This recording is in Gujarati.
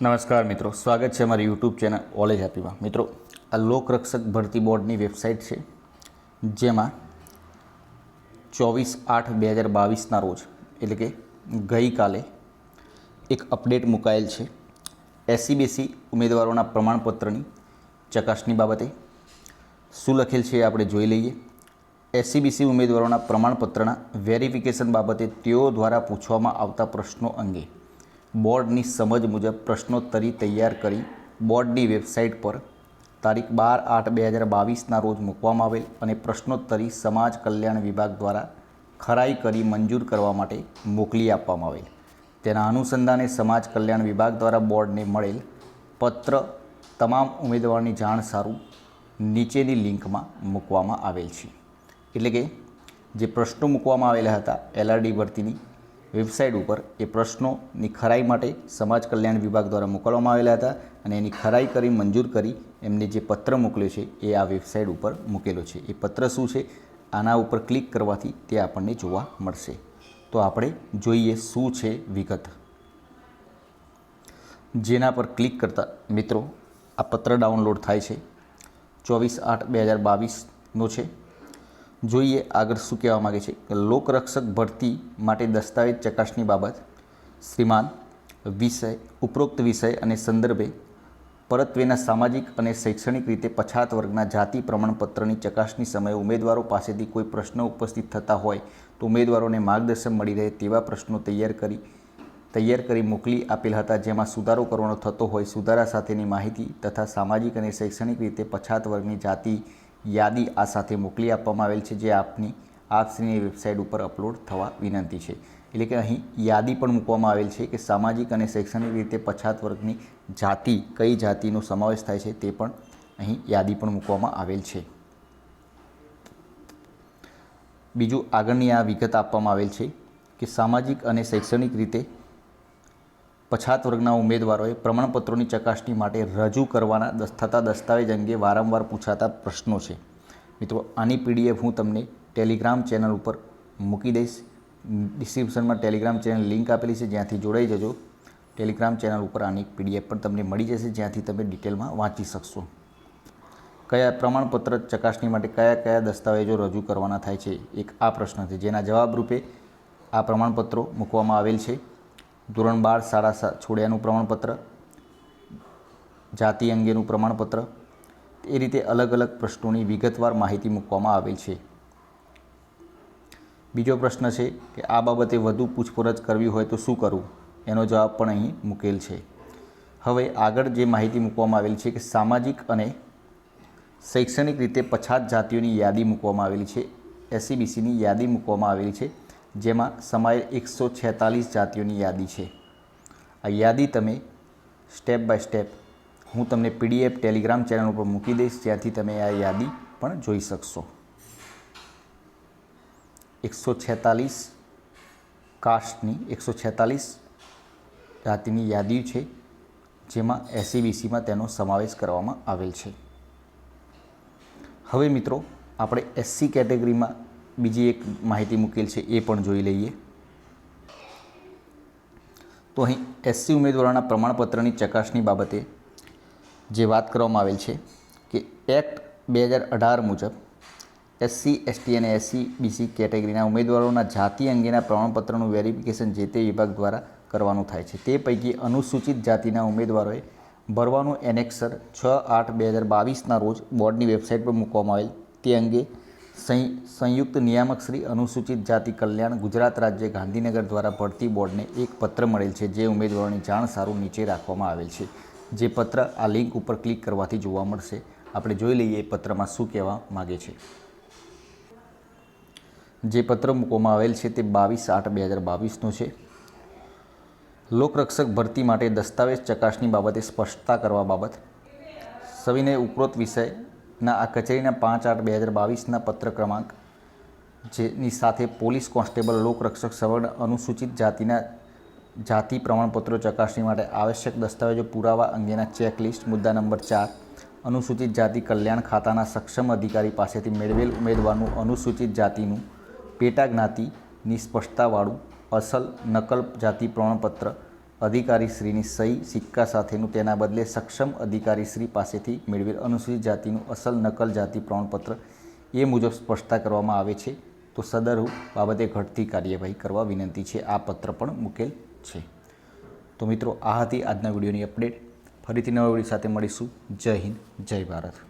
નમસ્કાર મિત્રો, સ્વાગત છે અમારી યુટ્યુબ ચેનલ ઓલેજ હેપીમાં મિત્રો, આ લોકરક્ષક ભરતી બોર્ડની વેબસાઇટ છે, જેમાં ચોવીસ આઠ બે હજાર બાવીસના રોજ, એટલે કે ગઈકાલે, એક અપડેટ મુકાયેલ છે. એસસીબીસી ઉમેદવારોના પ્રમાણપત્રની ચકાસણી બાબતે શું લખેલ છે આપણે જોઈ લઈએ. એસસીબીસી ઉમેદવારોના પ્રમાણપત્રના વેરિફિકેશન બાબતે તેઓ દ્વારા પૂછવામાં આવતા પ્રશ્નો અંગે બોર્ડની સમજ મુજબ પ્રશ્નોત્તરી તૈયાર કરી બોર્ડની વેબસાઇટ પર તારીખ બાર આઠ બે હજાર બાવીસના રોજ મૂકવામાં આવેલ અને પ્રશ્નોત્તરી સમાજ કલ્યાણ વિભાગ દ્વારા ખરાઈ કરી મંજૂર કરવા માટે મોકલી આપવામાં આવેલ. તેના અનુસંધાને સમાજ કલ્યાણ વિભાગ દ્વારા બોર્ડને મળેલ પત્ર તમામ ઉમેદવારની જાણ સારું નીચેની લિંકમાં મૂકવામાં આવેલ છે. એટલે કે જે પ્રશ્નો મૂકવામાં આવેલા હતા એલઆરડી ભરતીની વેબસાઇટ ઉપર એ પ્રશ્નોની ખરાઈ માટે સમાજ કલ્યાણ વિભાગ દ્વારા મોકલવામાં આવેલા હતા અને એની ખરાઈ કરી, મંજૂર કરી એમને જે પત્ર મોકલ્યો છે એ આ વેબસાઇટ ઉપર મૂકેલો છે. એ પત્ર શું છે? આના ઉપર ક્લિક કરવાથી તે આપણને જોવા મળશે. તો આપણે જોઈએ શું છે વિગત. જેના પર ક્લિક કરતા મિત્રો આ પત્ર ડાઉનલોડ થાય છે. ચોવીસ આઠ બે હજાર બાવીસનો છે. જોઈએ આગળ શું કહેવા માગે છે. લોકરક્ષક ભરતી માટે દસ્તાવેજ ચકાસણી બાબત, શ્રીમાન, વિષય, ઉપરોક્ત વિષય અને સંદર્ભે પરત્વેના સામાજિક અને શૈક્ષણિક રીતે પછાત વર્ગના જાતિ પ્રમાણપત્રની ચકાસણી સમયે ઉમેદવારો પાસેથી કોઈ પ્રશ્નો ઉપસ્થિત થતા હોય તો ઉમેદવારોને માર્ગદર્શન મળી રહે તેવા પ્રશ્નો તૈયાર કરી તૈયાર કરી મોકલી આપેલ હતા, જેમાં સુધારો કરવાનો થતો હોય, સુધારા સાથેની માહિતી તથા સામાજિક અને શૈક્ષણિક રીતે પછાત વર્ગની જાતિ યાદી આ સાથે મોકલી આપવામાં આવેલ છે, જે આપની આપશ્રીની વેબસાઇટ ઉપર અપલોડ થવા વિનંતી છે. એટલે કે અહીં યાદી પણ મૂકવામાં આવેલ છે કે સામાજિક અને શૈક્ષણિક રીતે પછાત વર્ગની જાતિ, કઈ જાતિનો સમાવેશ થાય છે તે પણ અહીં યાદી પણ મૂકવામાં આવેલ છે. બીજું આગળની આ વિગત આપવામાં આવેલ છે કે સામાજિક અને શૈક્ષણિક રીતે પછાત વર્ગના ઉમેદવારોએ પ્રમાણપત્રોની ચકાસણી માટે રજૂ કરવાના થતા દસ્તાવેજ અંગે વારંવાર પૂછાતા પ્રશ્નો છે. મિત્રો, આની પીડીએફ હું તમને ટેલિગ્રામ ચેનલ ઉપર મૂકી દઈશ. ડિસ્ક્રિપ્શનમાં ટેલિગ્રામ ચેનલ લિંક આપેલી છે, જ્યાંથી જોડાઈ જજો. ટેલિગ્રામ ચેનલ ઉપર આની પીડીએફ પણ તમને મળી જશે, જ્યાંથી તમે ડિટેલમાં વાંચી શકશો. કયા પ્રમાણપત્ર ચકાસણી માટે કયા કયા દસ્તાવેજો રજૂ કરવાના થાય છે? એક આ પ્રશ્ન છે. જેના જવાબ રૂપે આ પ્રમાણપત્રો મૂકવામાં આવેલ છે. ધોરણ બાર શાળા છોડ્યાનું પ્રમાણપત્ર, જાતિ અંગેનું પ્રમાણપત્ર, એ રીતે અલગ અલગ પ્રશ્નોની વિગતવાર માહિતી મૂકવામાં આવેલ છે. બીજો પ્રશ્ન છે કે આ બાબતે વધુ પૂછપરછ કરવી હોય તો શું કરવું? એનો જવાબ પણ અહીં મૂકેલ છે. હવે આગળ જે માહિતી મૂકવામાં આવેલી છે કે સામાજિક અને શૈક્ષણિક રીતે પછાત જાતિઓની યાદી મૂકવામાં આવેલી છે. એસસીબીસીની યાદી મૂકવામાં આવેલી છે. જેમાં સમાયેલ એકસો છેતાલીસ જાતિઓની યાદી છે. આ યાદી તમે સ્ટેપ બાય સ્ટેપ હું તમને પીડીએફ ટેલિગ્રામ ચેનલ ઉપર મૂકી દઈશ, જ્યાંથી તમે આ યાદી પણ જોઈ શકશો. એકસો છેતાલીસ કાસ્ટની, એકસો છેતાલીસ જાતિની યાદી છે, જેમાં એસસીબીસીમાં તેનો સમાવેશ કરવામાં આવેલ છે. હવે મિત્રો, આપણે એસસી કેટેગરીમાં બીજી એક માહિતી મૂકેલ છે, એ પણ જોઈ લઈએ. તો અહીં એસસી ઉમેદવારોના પ્રમાણપત્રની ચકાસણી બાબતે જે વાત કરવામાં આવેલ છે કે એક્ટ બે હજાર અઢાર મુજબ એસસી એસટી અને એસસી બીસી કેટેગરીના ઉમેદવારોના જાતિ અંગેના પ્રમાણપત્રનું વેરિફિકેશન જે તે વિભાગ દ્વારા કરવાનું થાય છે. તે પૈકી અનુસૂચિત જાતિના ઉમેદવારોએ ભરવાનું એનેક્સર છ આઠ બે હજાર બાવીસના રોજ બોર્ડની વેબસાઇટ પર મૂકવામાં આવેલ. તે અંગે સંયુક્ત નિયામક શ્રી અનુસૂચિત જાતિ કલ્યાણ ગુજરાત રાજ્ય ગાંધીનગર દ્વારા ભરતી બોર્ડને એક પત્ર મળેલ છે, જે ઉમેદવારોની જાણ સારું નીચે રાખવામાં આવેલ છે. જે પત્ર આ લિંક ઉપર ક્લિક કરવાથી જોવા મળશે. આપણે જોઈ લઈએ એ પત્રમાં શું કહેવા માગે છે. જે પત્ર મૂકવામાં આવેલ છે તે બાવીસ આઠ બે હજાર બાવીસનો છે. લોકરક્ષક ભરતી માટે દસ્તાવેજ ચકાસણી બાબતે સ્પષ્ટતા કરવા બાબત. સવિનય ઉપરોક્ત વિષયના આ કચેરીના પાંચ આઠ બે હજાર બાવીસના પત્ર ક્રમાંક, જેની સાથે પોલીસ કોન્સ્ટેબલ, લોકરક્ષક સવર્ણ અનુસૂચિત જાતિના જાતિ પ્રમાણપત્રો ચકાસણી માટે આવશ્યક દસ્તાવેજો પુરાવા અંગેના ચેકલિસ્ટ, મુદ્દા નંબર ચાર, અનુસૂચિત જાતિ કલ્યાણ ખાતાના સક્ષમ અધિકારી પાસેથી મેળવેલ ઉમેદવારનું અનુસૂચિત જાતિનું પેટા જ્ઞાતિની સ્પષ્ટતાવાળું અસલ નકલ જાતિ પ્રમાણપત્ર અધિકારીશ્રીની સહી સિક્કા સાથેનું તેના બદલે સક્ષમ અધિકારીશ્રી પાસેથી મેળવેલ અનુસૂચિત જાતિનું અસલ નકલ જાતિ પ્રમાણપત્ર એ મુજબ સ્પષ્ટતા કરવામાં આવે છે. તો સદર બાબતે ઘટતી કાર્યવાહી કરવા વિનંતી છે. આ પત્ર પણ મૂકેલ છે. તો મિત્રો, આ હતી આજના વિડીયોની અપડેટ. ફરીથી નવા વીડિયો સાથે મળીશું. જય હિન્દ, જય ભારત.